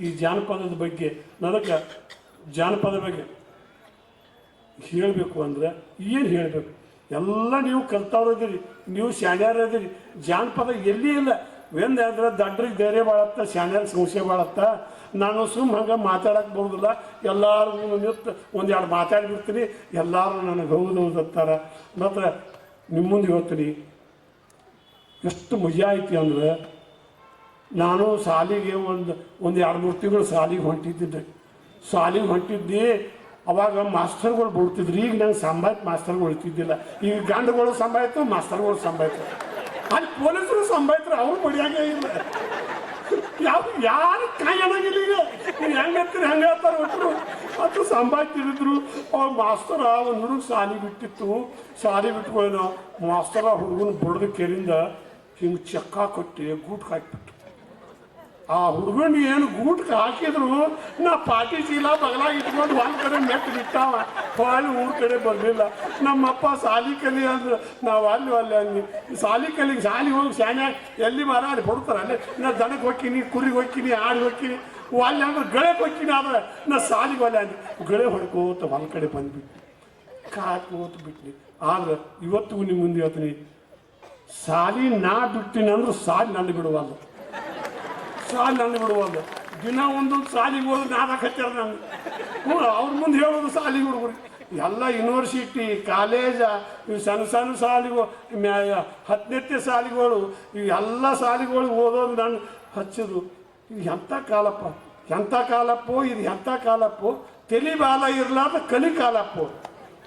ಈ ಜಾನಪದದ ಬಗ್ಗೆ ನನಗೆ ಜಾನಪದ ಬಗ್ಗೆ ಹೇಳಬೇಕು ಅಂದ್ರೆ ಏನು ಹೇಳಬೇಕು? ಎಲ್ಲ ನೀವು ಕಲ್ತವ್ರು ಇದೀರಿ, ನೀವು ಶಾಣ್ಯಾರ ಇದ್ದೀರಿ ಜಾನಪದ ಎಲ್ಲಿ ಇಲ್ಲ. ಒಂದು ಅಂದ್ರೆ ದಡ್ರಿಗೆ ಧೈರ್ಯ ಬಾಳತ್ತ, ಶಾಣ್ಯಾರ ಸಂಶಯ ಬಾಳತ್ತ. ನಾನು ಸುಮ್ಮ ಹಂಗೆ ಮಾತಾಡಕ್ಕೆ ಬರೋದಿಲ್ಲ. ಎಲ್ಲರೂ ನಿಂತು ಒಂದು ಎರಡು ಮಾತಾಡ್ಬಿಡ್ತೀನಿ. ಎಲ್ಲರೂ ನನಗೆ ಹೌದು ಹೌದು ಅಂತಾರೆ. ಮತ್ತು ನಿಮ್ಮ ಮುಂದೆ ಹೇಳ್ತೀನಿ. ಎಷ್ಟು ಮಜಾ ಐತಿ ಅಂದ್ರೆ ನಾನು ಸಾಲಿಗೆ ಒಂದು ಒಂದು ಎರಡು ಮೂರು ತಿಂಗಳು ಸಾಲಿಗೆ ಹೊಂಟಿದ್ದೆ. ಸಾಲಿಗೆ ಹೊಂಟಿದ್ದೆ, ಅವಾಗ ಮಾಸ್ತರ್ಗಳು ಬಿಡ್ತಿದ್ರು ಈಗ ನಂಗೆ ಸಂಭಾಯ್ತು ಮಾಸ್ತರ್ಗಳು ಇರ್ತಿದ್ದಿಲ್ಲ ಈಗ ಗಂಡುಗಳು ಸಂಭಾಯ್ತು ಮಾಸ್ತರ್ಗಳು ಸಂಭಾಯ್ತು ಅಲ್ಲಿ ಪೊಲೀಸರು ಸಂಭಾಯ್ತಾರೆ ಅವ್ರು ಬಡಿಯಾಗೆ ಇಲ್ಲ. ಯಾವ, ಯಾರು ಕಾಯಣಾಗಿಲ್ಲ ಈಗ. ಹತ್ತಿರ ಹೆಂಗೆ ಹೇಳ್ತಾರೆ ಒಟ್ಟರು ಅದು ಸಂಭಾಯ್ತಿರಿದ್ರು ಅವಾಗ ಮಾಸ್ತರ ಒಂದು ಹುಡುಗ ಸಾಲಿ ಬಿಟ್ಟಿತ್ತು. ಸಾಲಿ ಬಿಟ್ಕೊಂಡು ಮಾಸ್ತರ ಹುಡುಗನ ಬಡ್ದು ಕೆರಿಂದ ಹಿಂಗೆ ಚಕ್ಕ ಕೊಟ್ಟು ಗೂಟ್ ಹಾಕ್ಬಿಟ್ಟು ಆ ಹುಡುಗನ ಏನು ಗೂಟ್ಗೆ ಹಾಕಿದ್ರು, ನಾ ಪಾಟಿ ಚೀಲ ಬಗಲಾಗ ಇಟ್ಕೊಂಡು ಒಂದ್ ಕಡೆ ಮೆಟ್ಟು ಬಿಟ್ಟಾವ. ಹೊಳ್ಳಿ ಊರ ಕಡೆ ಬರಲಿಲ್ಲ ನಮ್ಮಪ್ಪ ಸಾಲಿ ಕಲಿ ಅಂದ್ರೆ. ನಾವು ಅಲ್ಲಿ ಅಲ್ಲಿ ಅಲ್ಲಿ. ಸಾಲಿ ಕಲಿಗೆ ಸಾಲಿ ಹೋಗಿ ಶಾನ್ಯಾಗ ಎಲ್ಲಿ ಮಾರ ಅಲ್ಲಿ ಕೊಡ್ತಾರೆ ಅಲ್ಲೇ ನಾ ದನಕ್ಕೆ ಹೋಗ್ತೀನಿ, ಕುರಿಗೆ ಹೋಗ್ತೀನಿ, ಆಡಿಗೆ ಹೋಗ್ತೀನಿ. ವಾಲ್ಯ ಅಂದ್ರೆ ಗಳೆಗೆ ಹೋಗ್ತೀನಿ ಆದ್ರೆ ನಾ ಸಾಲಿಗೆ ಒಲ್ಲೆ ಅಂದ್ವಿ ಗಳೆ ಹೊಡ್ಕೋತ ಹೊಲ ಕಡೆ ಬಂದ್ಬಿಟ್ಟು ಕಾಕೋತ ಬಿಟ್ನಿ. ಆದ್ರೆ ಇವತ್ತಿಗೂ ನಿಮ್ಮ ಮುಂದೆ ಹೇಳ್ತೀನಿ. ಸಾಲಿ ನಾ ಬಿಡ್ತೀನಿ ಅಂದ್ರೆ ಸಾಲಿ ನನ್ನ ಬಿಡುವಲ್ಲ ಸಾಲಿ ನನ್ನ ಅಂದ. ದಿನ ಒಂದು ಸಾಲಿಗೆ ಹೋದ್ರೆ ನಾನು ನಂಗೆ ಹ್ಞೂ, ಅವ್ರ ಮುಂದೆ ಹೇಳೋದು ಸಾಲಿಗೆ ಹುಡುಗರು. ಎಲ್ಲ ಯೂನಿವರ್ಸಿಟಿ ಕಾಲೇಜ ಇವು ಸಣ್ಣ ಸಣ್ಣ ಸಾಲಿಗಳು ಮ್ಯಾ, ಹತ್ತನೆತ್ತೆ ಸಾಲಿಗಳು ಇವು ಎಲ್ಲ ಸಾಲಿಗಳು ಓದೋದು ನಾನು ಹಚ್ಚೋದು ಇದು ಎಂಥ ಕಾಲಪ್ಪ? ಎಂಥ ಕಾಲಪ್ಪೋ? ಇದು ಎಂಥ ಕಾಲಪ್ಪೋ? ತಲೆ ಬಾಲ ಇರಲಾರ್ದ ಕಲಿ ಕಾಲಪ್ಪೋ.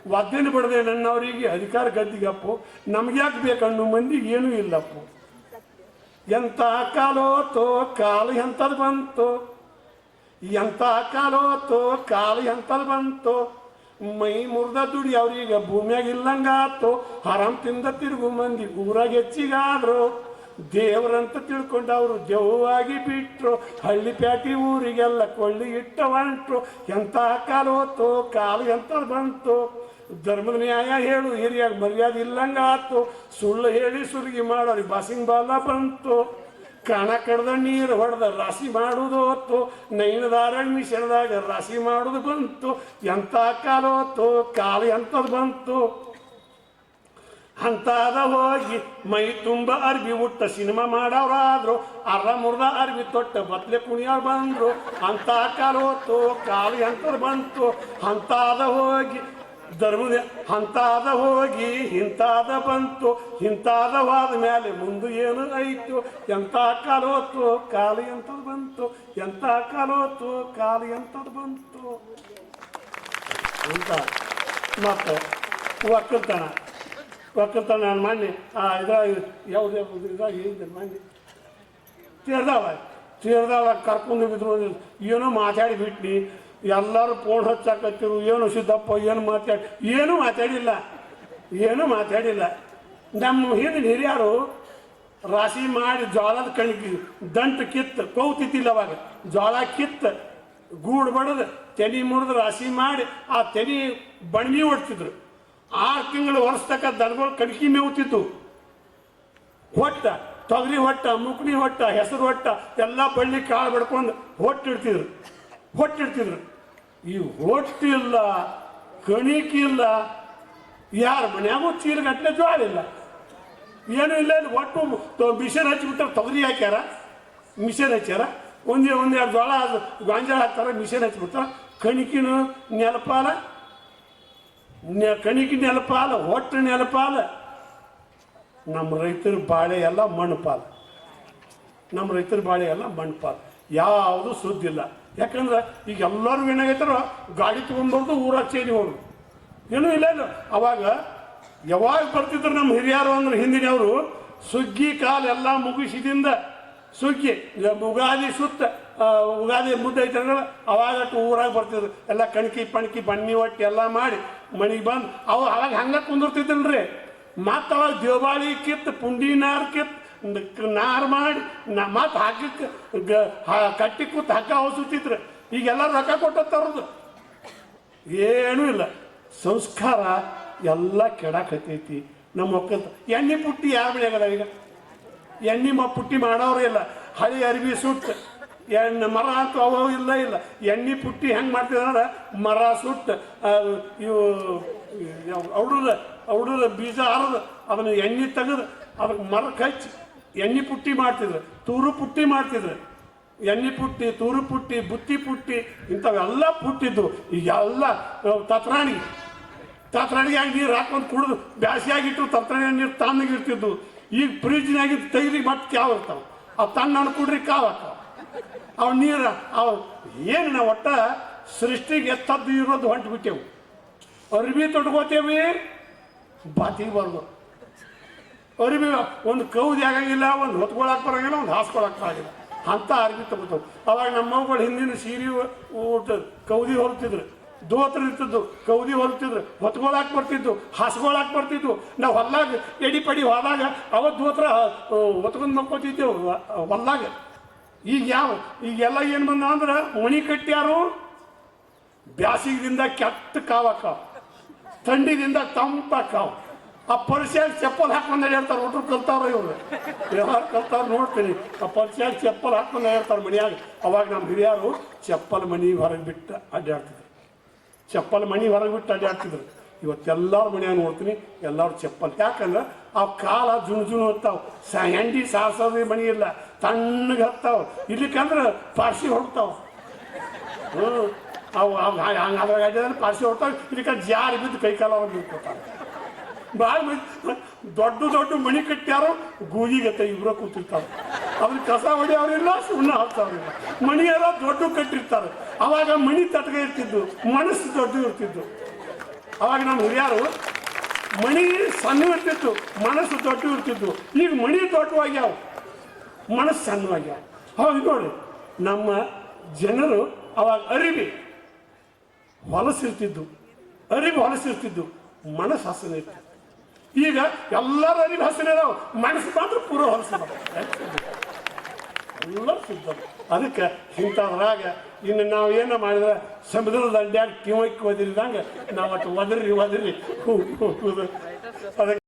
ಒದ್ದೇನು ಬಿಡದೆ ನನ್ನವರಿಗೆ, ಅಧಿಕಾರ ಗದ್ದಿಗಪ್ಪು. ನಮ್ಗ್ಯಾಕೆ ಬೇಕಣ್ಣು, ಮಂದಿಗೆ ಏನೂ ಇಲ್ಲಪ್ಪು. ಎಂತ ಕಾಲೋತೋ ಕಾಲು ಎಂಥದ್ದು ಬಂತು. ಎಂತ ಕಾಲೋತೋ ಕಾಲು ಎಂಥದ್ದು ಬಂತು. ಮೈ ಮುರ್ದ ದುಡಿ ಅವ್ರೀಗ ಭೂಮಿಯಾಗ ಇಲ್ಲಂಗಾತು. ಹರಂ ತಿಂದ ತಿರುಗು ಮಂದಿ ಊರಾಗ ಹೆಚ್ಚಿಗಾದ್ರು. ದೇವರಂತ ತಿಳ್ಕೊಂಡು ಅವರು ದೆವ್ವಾಗಿ ಬಿಟ್ರು. ಹಳ್ಳಿ ಪ್ಯಾಟಿ ಊರಿಗೆಲ್ಲ ಕೊಳ್ಳಿ ಇಟ್ಟ ಹೊಂಟ್ರು ಎಂತ ಕಾಲೋತು ಕಾಲು ಎಂಥದ್ದು ಬಂತು. ಧರ್ಮದ ನ್ಯಾಯ ಹೇಳು ಹಿರಿಯಾಗಿ ಮರ್ಯಾದೆ ಇಲ್ಲಂಗಾತು ಸುಳ್ಳು ಹೇಳಿ ಸುರುಗಿ ಮಾಡೋರಿ, ಬಾಸಿಂಗ್ ಬಾಲ ಬಂತು. ಕಣ ಕಡ್ದ ನೀರು ಹೊಡೆದ ರಾಶಿ ಮಾಡುವುದು ಹೊತ್ತು ನೈನದಾರ ಮಿಶ್ರದಾಗ ರಾಶಿ ಮಾಡುದು ಬಂತು. ಎಂತ ಕಾಲ ಹೊತ್ತು ಕಾಲು ಎಂಥದ್ದು ಬಂತು? ಅಂತಾದ ಹೋಗಿ ಮೈ ತುಂಬ ಅರ್ಬಿ ಉಟ್ಟ ಸಿನಿಮಾ ಮಾಡೋರಾದ್ರು. ಅರ್ಧ ಮುರ್ದ ಅರ್ಬಿ ತೊಟ್ಟ ಬತ್ಲೆ ಕುಣಿಯವ್ರು ಬಂದ್ರು. ಅಂತ ಕಾಲ ಹೋತು, ಕಾಲು ಎಂಥದ್ದು ಬಂತು? ಅಂತಾದ ಹೋಗಿ ಧರ್ಮದ ಅಂತಾದ ಹೋಗಿ ಇಂತಾದ ಬಂತು ಇಂತಾದವಾದ ಮೇಲೆ ಮುಂದೆ ಏನು ಐತು? ಎಂಥ ಕಾಲ ಕಾಲು ಎಂಥದ್ದು ಬಂತು? ಎಂಥ ಕಾಲ ಕಾಲು ಎಂಥದ್ದು ಬಂತು? ಅಂತ. ಮತ್ತು ಒಕ್ಕಲ್ತನ ಒಕ್ಕಲ್ತನ ನಾನು ಮಣ್ಣೆ ಆ ಇದ್ರಾಗ ಯಾವ್ದು ಯಾವ್ದು ಇದ್ರಾಗ ಹೇಳಿದ್ದೆ ಮಣ್ಣೆ ತೀರ್ದಾವ. ತೀರ್ದಾವ ಕರ್ಕೊಂಡು ಬಿದ್ರು ಏನೋ ಮಾತಾಡಿ ಬಿಟ್ನಿ. ಎಲ್ಲರೂ ಫೋನ್ ಹಚ್ಚಾಕತ್ತಿರು, ಏನು ಸಿದ್ದಪ್ಪ, ಏನು ಮಾತಾಡಿ, ಏನೂ ಮಾತಾಡಿಲ್ಲ ಏನೂ ಮಾತಾಡಿಲ್ಲ. ನಮ್ಮ ಹಿಂದಿನ ಹಿರಿಯರು ರಾಶಿ ಮಾಡಿ ಜೋಳದ ಕಣ್ಗೆ ದಂಟು ಕಿತ್ತು, ಕೌತಿದ್ದಿಲ್ಲ ಅವಾಗ. ಜೋಳ ಕಿತ್ತು, ಗೂಡು ಬಡದು, ತೆನಿ ಮುರಿದು ರಾಶಿ ಮಾಡಿ ಆ ತೆನಿ ಬಣ್ಮಿ ಹೊಡ್ತಿದ್ರು ಆರು ತಿಂಗಳು ಹೊರಸ್ತಕ್ಕ ತಕ್ಕ ದನಗಳು ಕಣ್ಕಿ ಮೇವುತ್ತಿತ್ತು ಹೊಟ್ಟ, ತೊಗರಿ ಹೊಟ್ಟ ಮುಕ್ಣಿ ಹೊಟ್ಟ, ಹೆಸರು ಹೊಟ್ಟ, ಎಲ್ಲ ಬಳ್ಳಿ ಕಾಳು ಬಡ್ಕೊಂಡು ಹೊಟ್ಟಿಡ್ತಿದ್ರು ಹೊಟ್ಟಿಡ್ತಿದ್ರು ಈ ಹೊಟ್ಟಿಲ್ಲ, ಕಣಿಕಿಲ್ಲ, ಯಾರ ಮನ್ಯಾಗೂ ಚೀಲಗಟ್ಟಲೆ ಜೋಳ ಇಲ್ಲ ಏನೂ ಇಲ್ಲ, ಇಲ್ಲಿ ಒಟ್ಟು ಮಿಷನ್ ಹಚ್ಚಿಬಿಟ್ರೆ ತೊಗರಿ ಹಾಕ್ಯಾರ, ಮಿಷನ್ ಹಚ್ಚಾರ ಒಂದೇ ಒಂದೆರಡು ಜೋಳ ಗಾಂಜಾಳ ಹಾಕ್ತಾರ, ಮಿಷನ್ ಹಚ್ಬಿಡ್ತಾರ ಕಣಿಕಿನ ನೆಲಪಾಲ ಕಣಿಕಿ ನೆಲಪಾಲ, ಹೊಟ್ಟು ನೆಲಪಾಲ. ನಮ್ಮ ರೈತರ ಬಾಳೆ ಎಲ್ಲ ಮಣ್ಣು ಪಾಲ. ನಮ್ಮ ರೈತರ ಬಾಳೆ ಎಲ್ಲ ಮಣ್ಣು ಪಾಲು. ಯಾವುದು ಸುದ್ದಿಲ್ಲ ಯಾಕಂದ್ರೆ ಈಗ ಎಲ್ಲರೂ ಏನಾಗೈತಾರ ಗಾಡಿ ತೊಗೊಂಡ್ಬರ್ದು ಊರಾಗ ಸೇರಿ ಹೋದ್ರು ಏನೂ ಇಲ್ಲ ಅವಾಗ ಯಾವಾಗ ಬರ್ತಿದ್ರು ನಮ್ಮ ಹಿರಿಯರು ಅಂದ್ರೆ ಹಿಂದಿನವರು, ಸುಗ್ಗಿ ಕಾಲ ಎಲ್ಲ ಮುಗಿಸಿದಿಂದ ಸುಗ್ಗಿ ಉಗಾದಿ ಸುತ್ತ ಉಗಾದಿ ಮುದ್ದೆ ಐತಂದ್ರೆ ಅವಾಗ ಊರಾಗ ಬರ್ತಿದ್ರು. ಎಲ್ಲ ಕಣ್ಕಿ ಪಣ್ಕಿ ಬಣ್ಣಿ ಒಟ್ಟಿ ಎಲ್ಲ ಮಾಡಿ ಮನೆಗೆ ಬಂದು ಅವು ಅವಾಗ ಹಂಗೆ ಕುಂದಿರ್ತಿದ್ರಿ ಮತ್ತು ಅವಾಗ ದೇವಾಳಿ ಕಿತ್ತು ಪುಂಡಿನಾರ್ ಕಿತ್ತು ನಾರು ಮಾಡಿ ಮತ್ತೆ ಹಾಕಕ್ಕೆ ಗ ಕಟ್ಟಿ ಕೂತ್ ಹಗ್ಗ ಹೊಸುತ್ತಿದ್ರು. ಈಗೆಲ್ಲ ರೊಕ್ಕ ಕೊಟ್ಟತ್ತವ್ರದ್ದು ಏನೂ ಇಲ್ಲ. ಸಂಸ್ಕಾರ ಎಲ್ಲ ಕೆಡಕತ್ತೈತಿ. ನಮ್ಮ ಮಕ್ಕಳ ಎಣ್ಣೆ ಪುಟ್ಟಿ ಯಾರ ಬೆಳೆಯಲ್ಲ ಈಗ? ಎಣ್ಣೆ ಮ ಪುಟ್ಟಿ ಮಾಡೋರೇ ಇಲ್ಲ. ಹಳಿ ಅರಿವಿ ಸುಟ್ಟು. ಎಣ್ಣೆ ಮರ ಅಂತ ಇಲ್ಲ ಇಲ್ಲ. ಎಣ್ಣೆ ಪುಟ್ಟಿ ಹೆಂಗೆ ಮಾಡ್ತಿದ್ರೆ ಮರ ಸುಟ್ಟು. ಇವು ಅವ್ರ ಬೀಜ ಹರಿದು ಅದನ್ನ ಎಣ್ಣೆ ತೆಗೆದು ಅದಕ್ಕೆ ಮರಕ್ಕೆ ಹಚ್ಚಿ ಎಣ್ಣೆ ಪುಟ್ಟಿ ಮಾಡ್ತಿದ್ರು, ತೂರು ಪುಟ್ಟಿ ಮಾಡ್ತಿದ್ರು. ಎಣ್ಣೆ ಪುಟ್ಟಿ, ತೂರು ಪುಟ್ಟಿ, ಬುತ್ತಿ ಪುಟ್ಟಿ, ಇಂಥವೆಲ್ಲ ಪುಟ್ಟಿದ್ದು. ಈಗ ಎಲ್ಲ ತತ್ರಾಣಿ. ತತ್ರಾಣಿಯಾಗಿ ನೀರು ಹಾಕೊಂಡು ಕುಡಿದು ಬ್ಯಾಸಿಯಾಗಿಟ್ಟು ತತ್ರಾಣಿ ನೀರು ತಣ್ಣಗಿರ್ತಿದ್ದು ಈಗ ಫ್ರಿಜ್ನಾಗಿ ತೆಗ್ದು ಮತ್ತೆ ಕ್ಯಾವ್ ಇರ್ತಾವೆ. ಆ ತಣ್ಣ ಹಣ್ಣು ಕುಡ್ರಿ ಕಾವ್ ಅವ ನೀರು ಅವು ಏನು ನಾವು ಒಟ್ಟ ಸೃಷ್ಟಿಗೆ ಎತ್ತದ್ದು ಇರೋದು ಹೊಂಟು ಬಿಟ್ಟೆವು ಅರ್ಬಿ ತೊಟ್ಕೋತೇವಿ ಬಾತಿಗೆ ಬರ್ದು. ಅರಿವಿ ಒಂದು ಕೌದಿ ಆಗಂಗಿಲ್ಲ, ಒಂದು ಹೊತ್ಕೊಳಕ್ಕೆ ಬರಂಗಿಲ್ಲ, ಒಂದು ಹಾಸ್ಕೊಳಕ್ ಬರಂಗಿಲ್ಲ. ಅಂತ ಅರ್ಬಿ ತಗೋತಾವೆ ಅವಾಗ ನಮ್ಮವುಗಳು ಹಿಂದಿನ ಸೀರೆ ಊಟ ಕೌದಿ ಹೊರತಿದ್ರು ದೋತ್ರ ಇರ್ತಿದ್ದು ಕೌದಿ ಹೊರತಿದ್ರು ಹೊತ್ಕೊಳಕ್ ಬರ್ತಿದ್ದು, ಹಾಸ್ಕೊಳಕ್ ಬರ್ತಿದ್ವು ನಾವು ಹೊಲ್ಲಾಗ ಎಡಿ ಪಡಿ ಹೋದಾಗ ಅವತ್ತು ದೋತ್ರ ಹೊತ್ಕೊಂಡು ಮಕ್ಕೋತಿದ್ದೆವು ಹೊಲ್ಲಾಗ ಈಗ ಯಾವ ಈಗೆಲ್ಲ ಏನು ಬಂದ ಅಂದ್ರೆ ಮಣಿ ಕಟ್ಟ್ಯಾರು ಬ್ಯಾಸಿಗದಿಂದ ಕೆಟ್ಟ ಕಾವಕ್ಕಾವ ಥಂಡಿದಿಂದ ತಂಪಾಕಾವ ಆ ಪರಿಸಿಯಾಗಿ ಚಪ್ಪಲ್ ಹಾಕೊಂಡು ಹೇಳ್ತಾರೆ, ಒಟ್ರು ಕಲ್ತಾರ ಇವ್ರು. ಯಾರು ಕಲ್ತಾರ ನೋಡ್ತೀನಿ. ಆ ಪರಿಸಿಯಾಗಿ ಚಪ್ಪಲ್ ಹಾಕೊಂಡು ಹೇಳ್ತಾರೆ ಮನೆಯಾಗ. ಅವಾಗ ನಮ್ಮ ಹಿರಿಯರು ಚಪ್ಪಲ್ ಮನಿ ಹೊರಗೆ ಬಿಟ್ಟು ಅಡ್ಡಾಡ್ತಿದ್ರು ಚಪ್ಪಲ್ ಮನಿ ಹೊರಗೆ ಬಿಟ್ಟು ಅಡ್ಡಾಡ್ತಿದ್ರು ಇವತ್ತೆಲ್ಲರ ಮನೆಯಾಗ ನೋಡ್ತೀನಿ, ಎಲ್ಲರೂ ಚಪ್ಪಲ್. ಯಾಕಂದ್ರೆ ಆ ಕಾಲ ಜುಣು ಜುಣು ಹೋಗ್ತಾವ ಸ, ಹೆಂಡಿ ಸಾರ್ಸೋದು ಮನಿ ಇಲ್ಲ. ತಣ್ಣಗೆ ಹತ್ತಾವ. ಇಲ್ಲಿಕಂದ್ರೆ ಪಾರ್ಸಿ ಹೊಡ್ತಾವ ಹ್ಞೂ ಅವು ಅವು ಹಂಗೆ ಅದ್ರಾಗ ಅಡ್ಡಾದ್ರೆ ಪಾರ್ಸಿ ಹೊಡ್ತಾವ ಇದಕ್ಕೆ ಜಾರಿ ಬಿದ್ದು ಕೈ ಕಾಲ ಒಂದು ನಿಂತ್ಕೊತಾರೆ ಭಾಳ ದೊಡ್ಡ ದೊಡ್ಡ ಮಣಿ ಕಟ್ಟ್ಯಾರು ಗೂಜಿಗತ್ತೆ ಇಬ್ರು ಕೂತಿರ್ತಾರೆ. ಅವ್ರ ಕಸ ಹೊಡಿಯವ್ರಿಲ್ಲ, ಸುಣ್ಣ ಹಾಕ್ತಾವ್ರಿಲ್ಲ. ಮಣಿ ಎಲ್ಲ ದೊಡ್ಡ ಕಟ್ಟಿರ್ತಾರೆ. ಅವಾಗ ಮಣಿ ತಟ್ಗೆ ಇರ್ತಿದ್ದು, ಮನಸ್ಸು ದೊಡ್ಡ ಇರ್ತಿದ್ದು. ಅವಾಗ ನಮ್ಮ ಹಿರಿಯರು ಮಣಿ ಸಣ್ಣ ಇರ್ತಿತ್ತು, ಮನಸ್ಸು ದೊಡ್ಡ ಇರ್ತಿದ್ದು ಈಗ ಮಣಿ ದೊಡ್ಡವಾಗ್ಯಾವ, ಮನಸ್ಸು ಸಣ್ಣವಾಗ್ಯಾವ. ಹೌದು ನೋಡಿ, ನಮ್ಮ ಜನರು ಅವಾಗ ಅರಿವಿ ಹೊಲಸಿರ್ತಿದ್ದು ಅರಿವಿ ಹೊಲಸಿರ್ತಿದ್ದು ಮನಸ್ಸು ಹಸನ ಇರ್ತಿತ್ತು. ಈಗ ಎಲ್ಲರ ಅರಿವು ಹಸನ ಇದಾವ. ಮನಸ್ಸು ಮಾತ್ರ ಪೂರ ಹೊಲಸಿದ ಎಲ್ಲ ಸಿದ್ಧ ಅದಕ್ಕೆ ಇಂಥದ್ರಾಗ ಇನ್ನು ನಾವು ಏನು ಮಾಡಿದ್ರೆ ಸಮುದ್ರದ ದಂಡ್ಯಾಗ ಕಿವಕ್ಕೆ ಒದಿರಿದಂಗೆ ನಾವು ಅಟ್ಟು ಒದರಿ ಒದರಿ. ಅದಕ್ಕೆ